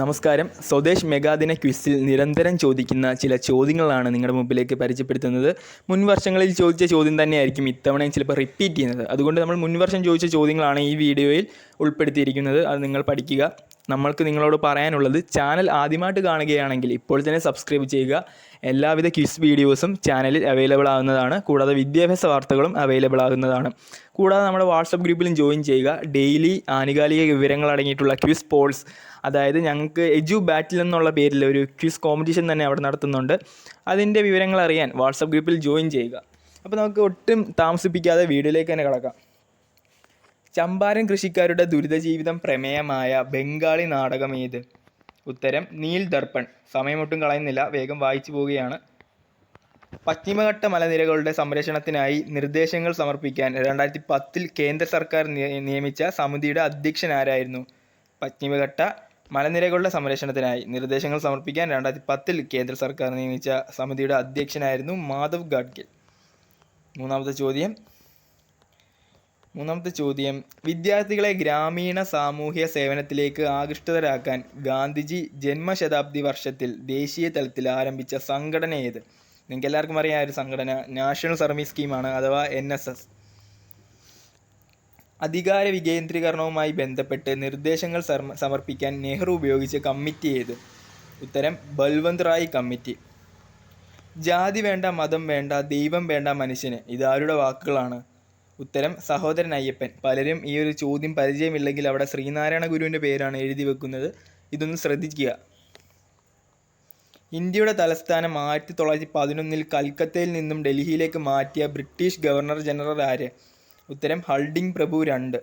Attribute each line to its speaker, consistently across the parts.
Speaker 1: നമസ്കാരം. സ്വദേശ് മെഗാദിന ക്വിസിൽ നിരന്തരം ചോദിക്കുന്ന ചില ചോദ്യങ്ങളാണ് നിങ്ങളുടെ മുമ്പിലേക്ക് പരിചയപ്പെടുത്തുന്നത്. മുൻ വർഷങ്ങളിൽ ചോദിച്ച ചോദ്യം തന്നെയായിരിക്കും ഇത്തവണയും ചിലപ്പോൾ റിപ്പീറ്റ് ചെയ്യുന്നത്. അതുകൊണ്ട് നമ്മൾ മുൻ വർഷം ചോദിച്ച ചോദ്യങ്ങളാണ് ഈ വീഡിയോയിൽ ഉൾപ്പെടുത്തിയിരിക്കുന്നത്. അത് നിങ്ങൾ പഠിക്കുക. നമ്മൾക്ക് നിങ്ങളോട് പറയാനുള്ളത് ചാനൽ ആദ്യമായിട്ട് കാണുകയാണെങ്കിൽ ഇപ്പോൾ തന്നെ സബ്സ്ക്രൈബ് ചെയ്യുക. എല്ലാവിധ ക്വിസ് വീഡിയോസും ചാനലിൽ അവൈലബിൾ ആകുന്നതാണ് കൂടാതെ വിദ്യാഭ്യാസ വാർത്തകളും അവൈലബിൾ ആകുന്നതാണ് കൂടാതെ നമ്മുടെ വാട്സപ്പ് ഗ്രൂപ്പിലും ജോയിൻ ചെയ്യുക. ഡെയിലി ആനുകാലിക വിവരങ്ങൾ അടങ്ങിയിട്ടുള്ള ക്വിസ് പോൾസ് അതായത് ഞങ്ങൾക്ക് എജു ബാറ്റിൽ എന്നുള്ള പേരിൽ ഒരു ക്വിസ് കോമ്പറ്റീഷൻ തന്നെ അവിടെ നടത്തുന്നുണ്ട്. അതിന്റെ വിവരങ്ങൾ അറിയാൻ വാട്സപ്പ് ഗ്രൂപ്പിൽ ജോയിൻ ചെയ്യുക. അപ്പോൾ നമുക്ക് ഒട്ടും താമസിപ്പിക്കാതെ വീഡിയോയിലേക്ക് തന്നെ കിടക്കാം. ചമ്പാരൻ കൃഷിക്കാരുടെ ദുരിതജീവിതം പ്രമേയമായ ബംഗാളി നാടകം ഏത്? ഉത്തരം നീൽ ദർപ്പൺ. സമയമൊട്ടും കളയുന്നില്ല വേഗം വായിച്ചു പോവുകയാണ്. പശ്ചിമഘട്ട മലനിരകളുടെ സംരക്ഷണത്തിനായി നിർദ്ദേശങ്ങൾ സമർപ്പിക്കാൻ രണ്ടായിരത്തി പത്തിൽ കേന്ദ്ര സർക്കാർ നിയമിച്ച സമിതിയുടെ അധ്യക്ഷൻ ആരായിരുന്നു? പശ്ചിമഘട്ട മലനിരകളുടെ സംരക്ഷണത്തിനായി നിർദ്ദേശങ്ങൾ സമർപ്പിക്കാൻ രണ്ടായിരത്തി പത്തിൽ കേന്ദ്ര സർക്കാർ നിയമിച്ച സമിതിയുടെ അധ്യക്ഷനായിരുന്നു മാധവ് ഗാഡ്ഗിൽ. മൂന്നാമത്തെ ചോദ്യം മൂന്നാമത്തെ ചോദ്യം. വിദ്യാർത്ഥികളെ ഗ്രാമീണ സാമൂഹ്യ സേവനത്തിലേക്ക് ആകൃഷ്ടരാക്കാൻ ഗാന്ധിജി ജന്മശതാബ്ദി വർഷത്തിൽ ദേശീയ തലത്തിൽ ആരംഭിച്ച സംഘടന ഏത്? നിങ്ങൾക്ക് എല്ലാവർക്കും അറിയാം ഒരു സംഘടന നാഷണൽ സർവീസ് സ്കീമാണ് അഥവാ എൻ എസ് എസ്. അധികാര വികേന്ദ്രീകരണവുമായി ബന്ധപ്പെട്ട് നിർദ്ദേശങ്ങൾ സമർപ്പിക്കാൻ നെഹ്റു ഉപയോഗിച്ച കമ്മിറ്റി ഏത്? ഉത്തരം ബൽവന്ത് റായ് കമ്മിറ്റി. ജാതി വേണ്ട മതം വേണ്ട ദൈവം വേണ്ട മനുഷ്യന് ഇതാരുടെ വാക്കുകളാണ്? ഉത്തരം സഹോദരൻ അയ്യപ്പൻ. പലരും ഈ ഒരു ചോദ്യം പരിചയമില്ലെങ്കിൽ അവിടെ ശ്രീനാരായണ ഗുരുവിന്റെ പേരാണ് എഴുതി വെക്കുന്നത്. ഇതൊന്ന് ശ്രദ്ധിക്കുക. ഇന്ത്യയുടെ തലസ്ഥാനം ആയിരത്തി തൊള്ളായിരത്തി പതിനൊന്നിൽ കൽക്കത്തയിൽ നിന്നും ഡൽഹിയിലേക്ക് മാറ്റിയ ബ്രിട്ടീഷ് ഗവർണർ ജനറൽ ആര്? ഉത്തരം ഹൾഡിംഗ് പ്രഭു രണ്ട്.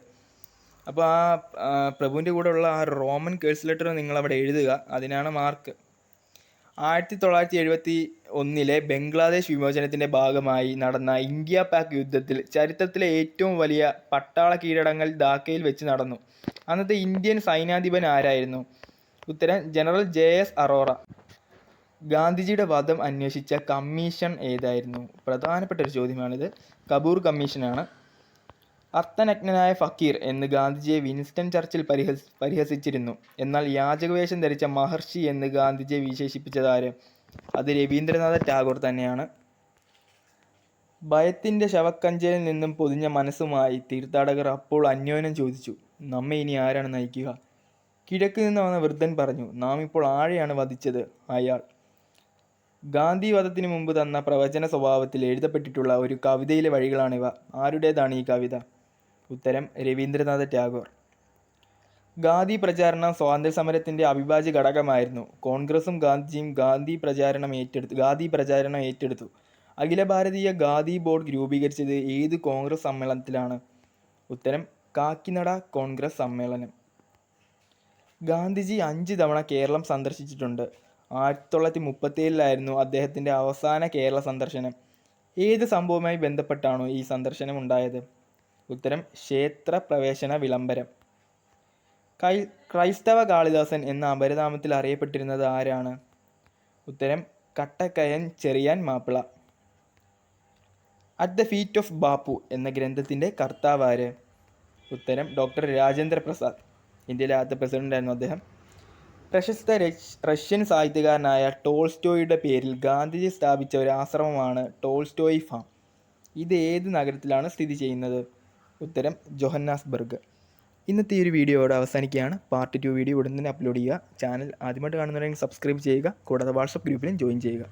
Speaker 1: അപ്പോൾ ആ പ്രഭുവിന്റെ കൂടെ ഉള്ള ആ റോമൻ കേഴ്സ് ലെറ്റർ നിങ്ങൾ അവിടെ എഴുതുക. അതിനാണ് മാർക്ക്. ആയിരത്തി തൊള്ളായിരത്തി എഴുപത്തി ഒന്നിലെ ബംഗ്ലാദേശ് വിമോചനത്തിന്റെ ഭാഗമായി നടന്ന ഇന്ത്യ പാക് യുദ്ധത്തിൽ ചരിത്രത്തിലെ ഏറ്റവും വലിയ പട്ടാള കീഴടങ്ങൽ ധാക്കയിൽ വെച്ച് നടന്നു. അന്നത്തെ ഇന്ത്യൻ സൈന്യാധിപൻ ആരായിരുന്നു? ഉത്തരം ജനറൽ ജെ എസ് അറോറ. ഗാന്ധിജിയുടെ വധം അന്വേഷിച്ച കമ്മീഷൻ ഏതായിരുന്നു? പ്രധാനപ്പെട്ട ഒരു ചോദ്യമാണിത്. കപൂർ കമ്മീഷനാണ്. അർത്ഥനഗ്നനായ ഫക്കീർ എന്ന് ഗാന്ധിജിയെ വിൻസ്റ്റൺ ചർച്ചിൽ പരിഹസ പരിഹസിച്ചിരുന്നു. എന്നാൽ യാചകവേഷം ധരിച്ച മഹർഷി എന്ന് ഗാന്ധിജിയെ വിശേഷിപ്പിച്ചത് ആര് അത് രവീന്ദ്രനാഥ ടാഗോർ തന്നെയാണ്. ഭയത്തിന്റെ ശവക്കഞ്ചയിൽ നിന്നും പൊതിഞ്ഞ മനസ്സുമായി തീർത്ഥാടകർ അപ്പോൾ അന്യോന്യം ചോദിച്ചു നമ്മെ ഇനി ആരാണ് നയിക്കുക? കിഴക്ക് നിന്ന് വന്ന വൃദ്ധൻ പറഞ്ഞു നാം ഇപ്പോൾ ആഴെയാണ് വധിച്ചത്? അയാൾ ഗാന്ധി വധത്തിന് മുമ്പ് തന്ന പ്രവചന സ്വഭാവത്തിൽ എഴുതപ്പെട്ടിട്ടുള്ള ഒരു കവിതയിലെ വഴികളാണിവ. ആരുടേതാണ് ഈ കവിത? ഉത്തരം രവീന്ദ്രനാഥ ടാഗോർ. ഗാന്ധി പ്രചാരണം സ്വാതന്ത്ര്യ സമരത്തിന്റെ അവിഭാജ്യ ഘടകമായിരുന്നു. കോൺഗ്രസും ഗാന്ധിജിയും ഗാന്ധി പ്രചാരണം ഏറ്റെടുത്തു ഗാന്ധി പ്രചാരണം ഏറ്റെടുത്തു. അഖില ഭാരതീയ ഗാന്ധി ബോർഡ് രൂപീകരിച്ചത് ഏത് കോൺഗ്രസ് സമ്മേളനത്തിലാണ്? ഉത്തരം കാക്കിനട കോൺഗ്രസ് സമ്മേളനം. ഗാന്ധിജി അഞ്ച് തവണ കേരളം സന്ദർശിച്ചിട്ടുണ്ട്. ആയിരത്തി തൊള്ളായിരത്തി മുപ്പത്തിയേഴിലായിരുന്നു അദ്ദേഹത്തിന്റെ അവസാന കേരള സന്ദർശനം. ഏത് സംഭവവുമായി ബന്ധപ്പെട്ടാണോ ഈ സന്ദർശനം ഉണ്ടായത്? ഉത്തരം ക്ഷേത്ര പ്രവേശന വിളംബരം. കൈ ക്രൈസ്തവ കാളിദാസൻ എന്ന അപരനാമത്തിൽ അറിയപ്പെട്ടിരുന്നത് ആരാണ്? ഉത്തരം Kattakkayan Cherian Mappila. At the feet of Bapu എന്ന ഗ്രന്ഥത്തിന്റെ കർത്താവ് ആര്? ഉത്തരം ഡോക്ടർ രാജേന്ദ്ര പ്രസാദ്. ഇന്ത്യയിലെ ആദ്യത്തെ പ്രസിഡന്റ് ആയിരുന്നു അദ്ദേഹം. പ്രശസ്ത റഷ്യൻ സാഹിത്യകാരനായ ടോൾസ്റ്റോയുടെ പേരിൽ ഗാന്ധിജി സ്ഥാപിച്ച ഒരു ആശ്രമമാണ് ടോൾസ്റ്റോയി ഫാം. ഇത് ഏത് നഗരത്തിലാണ് സ്ഥിതി ചെയ്യുന്നത്? ഉത്തരം ജോഹന്നാസ്ബർഗ്. ഇന്നത്തെ ഈ ഒരു വീഡിയോ ഇവിടെ അവസാനിക്കുകയാണ്. പാർട്ട് ടു വീഡിയോ ഉടൻ തന്നെ അപ്ലോഡ് ചെയ്യുക. ചാനൽ ആദ്യമായിട്ട് കാണുന്നുണ്ടെങ്കിൽ സബ്സ്ക്രൈബ് ചെയ്യുക. കൂടാതെ വാട്സപ്പ് ഗ്രൂപ്പിലും ജോയിൻ ചെയ്യുക.